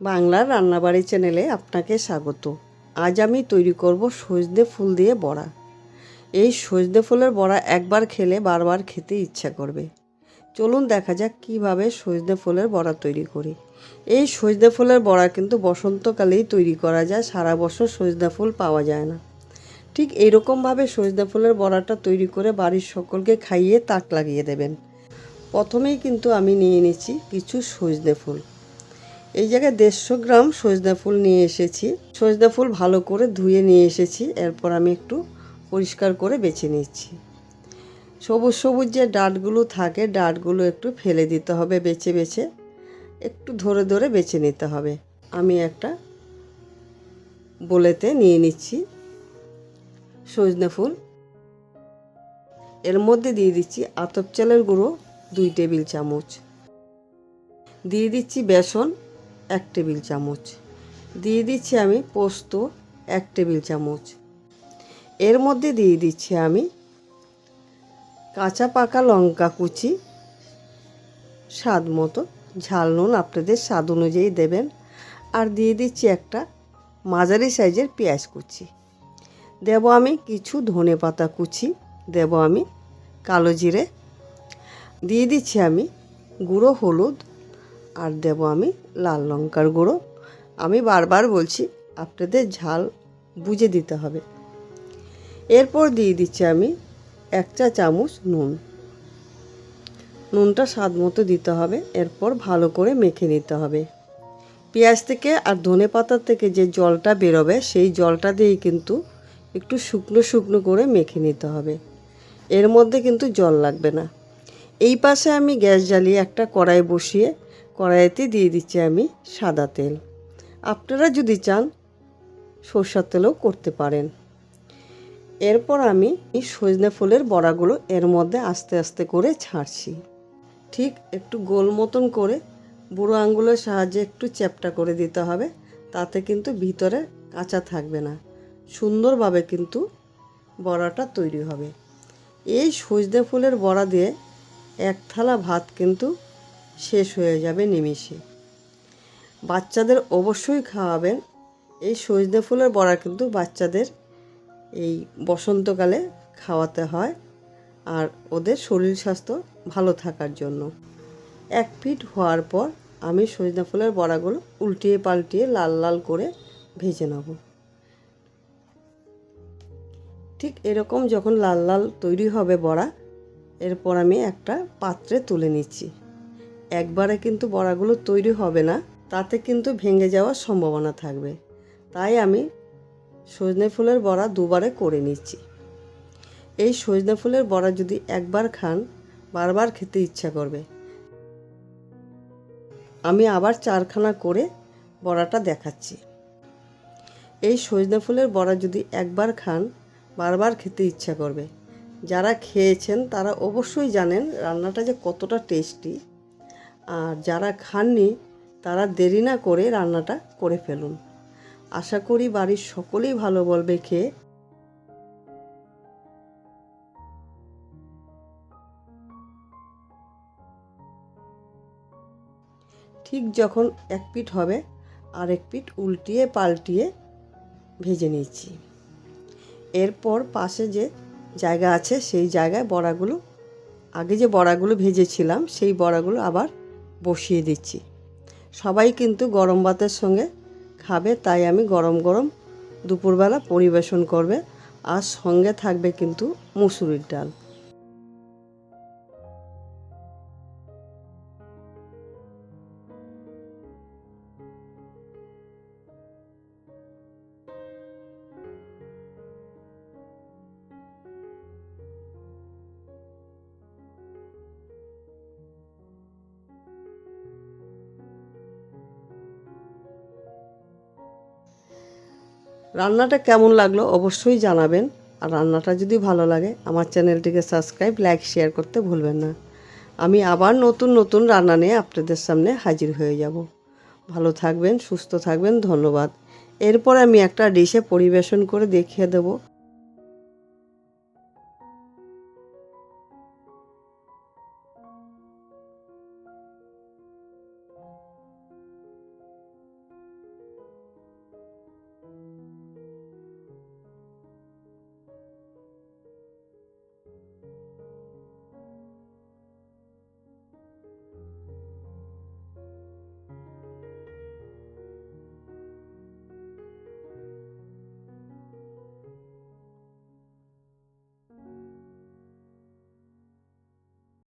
বাংলার রান্নাবাড়ি চ্যানেলে আপনাকে স্বাগত। আজ আমি তৈরি করব সজনে ফুল দিয়ে বড়া। এই সজনে ফুলের বড়া একবার খেলে বারবার খেতে ইচ্ছা করবে। চলুন দেখা যাক কীভাবে সজনে ফুলের বড়া তৈরি করি। এই সজনে ফুলের বড়া কিন্তু বসন্তকালেই তৈরি করা যায়, সারা বছর সজনে ফুল পাওয়া যায় না। ঠিক এইরকমভাবে সজনে ফুলের বড়াটা তৈরি করে বাড়ির সকলকে খাইয়ে তাক লাগিয়ে দেবেন। প্রথমেই কিন্তু আমি নিয়ে নিচ্ছি কিছু সজনে ফুল। এই জায়গায় দেড়শো গ্রাম সজনা ফুল নিয়ে এসেছি। সজনা ফুল ভালো করে ধুয়ে নিয়ে এসেছি। এরপর আমি একটু পরিষ্কার করে বেছে নিচ্ছি। সবুজ সবুজ যে ডাঁটগুলো থাকে, ডাঁটগুলো একটু ফেলে দিতে হবে বেছে বেছে। একটু ধরে ধরে বেছে নিতে হবে। আমি একটা বলেতে নিয়ে নিচ্ছি সজনা ফুল। এর মধ্যে দিয়ে দিচ্ছি আতপ চালের গুঁড়ো, দুই টেবিল চামচ। দিয়ে দিচ্ছি বেসন এক টেবিল চামচ। দিয়ে দিচ্ছি আমি পোস্ত এক টেবিল চামচ। এর মধ্যে দিয়ে দিচ্ছি আমি কাঁচা পাকা লঙ্কা কুচি। স্বাদ মতো ঝাল নুন আপনাদের স্বাদ অনুযায়ী দেবেন। আর দিয়ে দিচ্ছি একটা মাঝারি সাইজের পেঁয়াজ কুচি। দেব আমি কিছু ধনে পাতা কুচি, দেব আমি কালো জিরে। দিয়ে দিচ্ছি আমি গুঁড়ো হলুদ আর দেব আমি লাল লঙ্কার গুঁড়ো। আমি বারবার বলছি, আপনাদের ঝাল বুঝে দিতে হবে। এরপর দিয়ে দিচ্ছি আমি এক চা চামচ নুন। নুনটা স্বাদ মতো দিতে হবে, এরপর ভালো করে মেখে নিতে হবে। পেঁয়াজ থেকে আর ধনে পাতার থেকে যে জলটা বেরোবে, সেই জলটা দিয়েই কিন্তু একটু শুকনো শুকনো করে মেখে নিতে হবে। এর মধ্যে কিন্তু জল লাগবে না। এই পাশে আমি গ্যাস জ্বালিয়ে একটা কড়াই বসিয়ে কড়াইতে দিয়ে দিচ্ছি আমি সাদা তেল। আপনারা যদি চান, সরষার তেলও করতে পারেন। এরপর আমি এই সজনে ফুলের বড়াগুলো এর মধ্যে আস্তে আস্তে করে ছাড়ছি। ঠিক একটু গোল মতন করে বুড়ো আঙ্গুলের সাহায্যে একটু চ্যাপটা করে দিতে হবে, তাতে কিন্তু ভিতরে কাঁচা থাকবে না। সুন্দরভাবে কিন্তু বড়াটা তৈরি হবে। এই সজনে ফুলের বড়া দিয়ে এক থালা ভাত কিন্তু শেষ হয়ে যাবে নিমিষে। বাচ্চাদের অবশ্যই খাওয়াবেন। এই সজনে ফুলের বড়া কিন্তু বাচ্চাদের এই বসন্তকালে খাওয়াতে হয় আর ওদের শরীর স্বাস্থ্য ভালো থাকার জন্য। এক ফিট হওয়ার পর আমি সজনে ফুলের বড়াগুলো উল্টিয়ে পাল্টিয়ে লাল লাল করে ভেজে নেব। ঠিক এরকম যখন লাল লাল তৈরি হবে বড়া, এরপর আমি একটা পাত্রে তুলে নিচ্ছি। একবারে কিন্তু বড়াগুলো তৈরি হবে না, তাতে কিন্তু ভেঙে যাওয়ার সম্ভাবনা থাকবে। তাই আমি সজনে ফুলের বড়া দুবারে করে নিচ্ছি। এই সজনে ফুলের বড়া যদি একবার খান, বারবার খেতে ইচ্ছা করবে। আমি আবার চারখানা করে বড়াটা দেখাচ্ছি। এই সজনে ফুলের বড়া যদি একবার খান, বারবার খেতে ইচ্ছা করবে। যারা খেয়েছেন তারা অবশ্যই জানেন রান্নাটা যে কতটা টেস্টি। আর যারা খাননি, তারা দেরি না করে রান্নাটা করে ফেলুন। আশা করি বাড়ির সকলেই ভালো বলবে খেয়ে। ঠিক যখন এক পিঠ হবে আর এক পিঠ উল্টিয়ে পাল্টিয়ে ভেজে নিচ্ছি এরপর পাশে যে জায়গা আছে, সেই জায়গায় বড়াগুলো, আগে যে বড়াগুলো ভেজেছিলাম, সেই বড়াগুলো আবার বসিয়ে দিচ্ছি। সবাই কিন্তু গরম ভাতের সঙ্গে খাবে, তাই আমি গরম গরম দুপুরবেলা পরিবেশন করবে, আর সঙ্গে থাকবে কিন্তু মুসুরির ডাল। রান্নাটা কেমন লাগল অবশ্যই জানাবেন। আর রান্নাটা যদি ভালো লাগে, আমার চ্যানেলটিকে সাবস্ক্রাইব, লাইক, শেয়ার করতে ভুলবেন না। আমি আবার নতুন নতুন রান্না নিয়ে আপনাদের সামনে হাজির হয়ে যাব। ভালো থাকবেন, সুস্থ থাকবেন, ধন্যবাদ। এরপর আমি একটা ডিশে পরিবেশন করে দেখিয়ে দেবো।